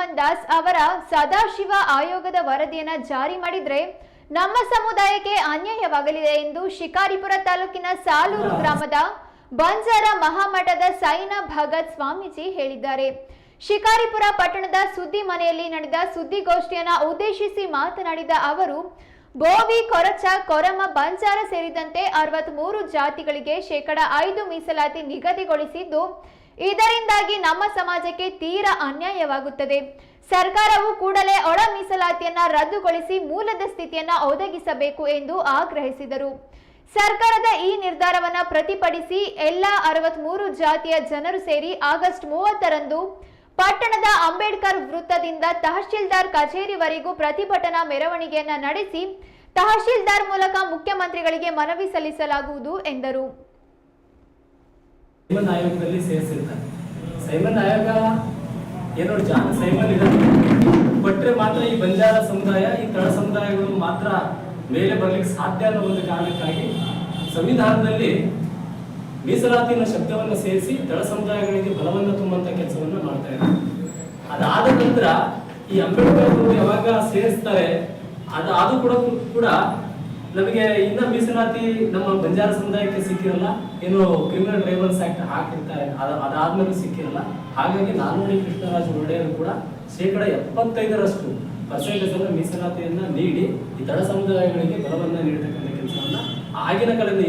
ಮೋಹನ್ ದಾಸ್ ಅವರ ಸದಾಶಿವ ಆಯೋಗದ ವರದಿಯನ್ನು ಜಾರಿ ಮಾಡಿದ್ರೆ ನಮ್ಮ ಸಮುದಾಯಕ್ಕೆ ಅನ್ಯಾಯವಾಗಲಿದೆ ಎಂದು ಶಿಕಾರಿಪುರ ತಾಲೂಕಿನ ಸಾಲೂರು ಗ್ರಾಮದ ಬಂಜಾರ ಮಹಾಮಠದ ಸೈನ ಭಗತ್ ಸ್ವಾಮೀಜಿ ಹೇಳಿದ್ದಾರೆ. ಶಿಕಾರಿಪುರ ಪಟ್ಟಣದ ಸುದ್ದಿ ಮನೆಯಲ್ಲಿ ನಡೆದ ಸುದ್ದಿಗೋಷ್ಠಿಯನ್ನ ಉದ್ದೇಶಿಸಿ ಮಾತನಾಡಿದ ಅವರು, ಬೋವಿ, ಕೊರಚ, ಕೊರಮ, ಬಂಜಾರ ಸೇರಿದಂತೆ ಅರವತ್ಮೂರು ಜಾತಿಗಳಿಗೆ ಶೇಕಡ ಐದು ಮೀಸಲಾತಿ ನಿಗದಿಗೊಳಿಸಿದ್ದು ಇದರಿಂದಾಗಿ ನಮ್ಮ ಸಮಾಜಕ್ಕೆ ತೀರಾ ಅನ್ಯಾಯವಾಗುತ್ತದೆ. ಸರ್ಕಾರವು ಕೂಡಲೇ ಒಳ ಮೀಸಲಾತಿಯನ್ನ ರದ್ದುಗೊಳಿಸಿ ಮೂಲದ ಸ್ಥಿತಿಯನ್ನ ಒದಗಿಸಬೇಕು ಎಂದು ಆಗ್ರಹಿಸಿದರು. ಸರ್ಕಾರದ ಈ ನಿರ್ಧಾರವನ್ನ ಪ್ರತಿಭಟಿಸಿ ಎಲ್ಲ ಅರವತ್ಮೂರು ಜಾತಿಯ ಜನರು ಸೇರಿ ಆಗಸ್ಟ್ ಮೂವತ್ತರಂದು ಪಟ್ಟಣದ ಅಂಬೇಡ್ಕರ್ ವೃತ್ತದಿಂದ ತಹಶೀಲ್ದಾರ್ ಕಚೇರಿವರೆಗೂ ಪ್ರತಿಭಟನಾ ಮೆರವಣಿಗೆಯನ್ನ ನಡೆಸಿ ತಹಶೀಲ್ದಾರ್ ಮೂಲಕ ಮುಖ್ಯಮಂತ್ರಿಗಳಿಗೆ ಮನವಿ ಸಲ್ಲಿಸಲಾಗುವುದು ಎಂದರು. ಸೈಮನ್ ಆಯೋಗದಲ್ಲಿ ಸೇರಿಸಿರ್ತಾರೆ. ಸೈಮನ್ ಆಯೋಗ ಏನೋ ಜಾನ್ ಸೈಮನ್ ಇದೆ. ಕೊಟ್ಟರೆ ಮಾತ್ರ ಈ ಬಂಜಾರ ಸಮುದಾಯ, ಈ ತಳ ಸಮುದಾಯಗಳು ಮಾತ್ರ ಮೇಲೆ ಬರಲಿಕ್ಕೆ ಸಾಧ್ಯ ಅನ್ನೋ ಒಂದು ಕಾರಣಕ್ಕಾಗಿ ಸಂವಿಧಾನದಲ್ಲಿ ಮೀಸಲಾತಿನ ಶಬ್ದವನ್ನು ಸೇರಿಸಿ ತಳ ಸಮುದಾಯಗಳಿಗೆ ಬಲವನ್ನು ತುಂಬುವಂತ ಕೆಲಸವನ್ನು ಮಾಡ್ತಾ ಇದ್ದಾರೆ. ಅದಾದ ನಂತರ ಈ ಅಂಬೇಡ್ಕರ್ ಯಾವಾಗ ಸೇರಿಸ್ತಾರೆ ಅದು ಅದು ಕೂಡ ಕೂಡ ನಮಗೆ ಇನ್ನ ಮೀಸಲಾತಿ ನಮ್ಮ ಬಂಜಾರ ಸಮುದಾಯಕ್ಕೆ ಸಿಕ್ಕಿರಲ್ಲ, ಏನು ಕ್ರಿಮಿನಲ್ ಡ್ರೈವರ್ಸ್ ಆಕ್ಟ್ ಹಾಕಿರ್ತಾರೆ, ಅದ ಅದಾದ್ಮೇಲೆ ಸಿಕ್ಕಿರಲ್ಲ. ಹಾಗಾಗಿ ನಾಲ್ವಡಿ ಕೃಷ್ಣರಾಜ ಒಡೆಯರು ಕೂಡ ಶೇಕಡ ಎಪ್ಪತ್ತೈದರಷ್ಟು ಪರ್ಸೆಂಟೇಜ್ ಅನ್ನು ಮೀಸಲಾತಿಯನ್ನ ನೀಡಿ ಈ ತಡ ಸಮುದಾಯಗಳಿಗೆ ಬಲವನ್ನ ನೀಡತಕ್ಕಂಥ ಕೆಲಸವನ್ನ ಆಗಿನ ಕಾಲದಿಂದ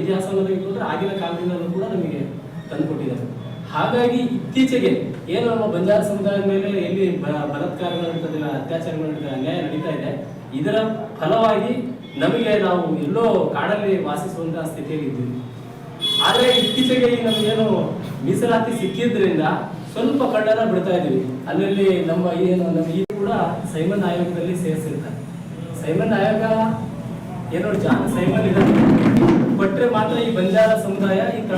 ತೆಗೆದುಕೊಂಡ್ರೆ ಆಗಿನ ಕಾಲದಿಂದಲೂ ಕೂಡ ನಮಗೆ ತಂದುಕೊಟ್ಟಿದ್ದಾರೆ. ಹಾಗಾಗಿ ಇತ್ತೀಚೆಗೆ ಏನು ನಮ್ಮ ಬಂಜಾರ ಸಮುದಾಯದ ಮೇಲೆ ಎಲ್ಲಿ ಬಲಾತ್ಕಾರಗಳು ನಡೀತದೆ ಅತ್ಯಾಚಾರಗಳು ನಡೀತಾ ಅನ್ಯಾಯ ನಡೀತಾ ಇದೆ, ಇದರ ಫಲವಾಗಿ ನಮಗೆ ನಾವು ಎಲ್ಲೋ ಕಾಡಲ್ಲಿ ವಾಸಿಸುವಂತಹ ಸ್ಥಿತಿಯಲ್ಲಿ ಇದ್ದೀವಿ ಆದ್ರೆ ಇತ್ತೀಚೆಗೆ ನಮಗೇನು ಮೀಸಲಾತಿ ಸಿಕ್ಕಿದ್ರಿಂದ ಸ್ವಲ್ಪ ಕಳ್ಳನ ಬಿಡ್ತಾ ಇದೀವಿ ಅಲ್ಲಲ್ಲಿ ನಮ್ಮ ಏನು ನಮ್ಮ ಈ ಕೂಡ ಸೈಮನ್ ಆಯೋಗದಲ್ಲಿ ಸೇರಿಸಿರ್ತಾರೆ. ಸೈಮನ್ ಆಯೋಗ ಏನೋ ಜಾನ್ ಸೈಮನ್ ಇದ್ದಾರೆ. ಕೊಟ್ಟರೆ ಮಾತ್ರ ಈ ಬಂಜಾರ ಸಮುದಾಯ ಈ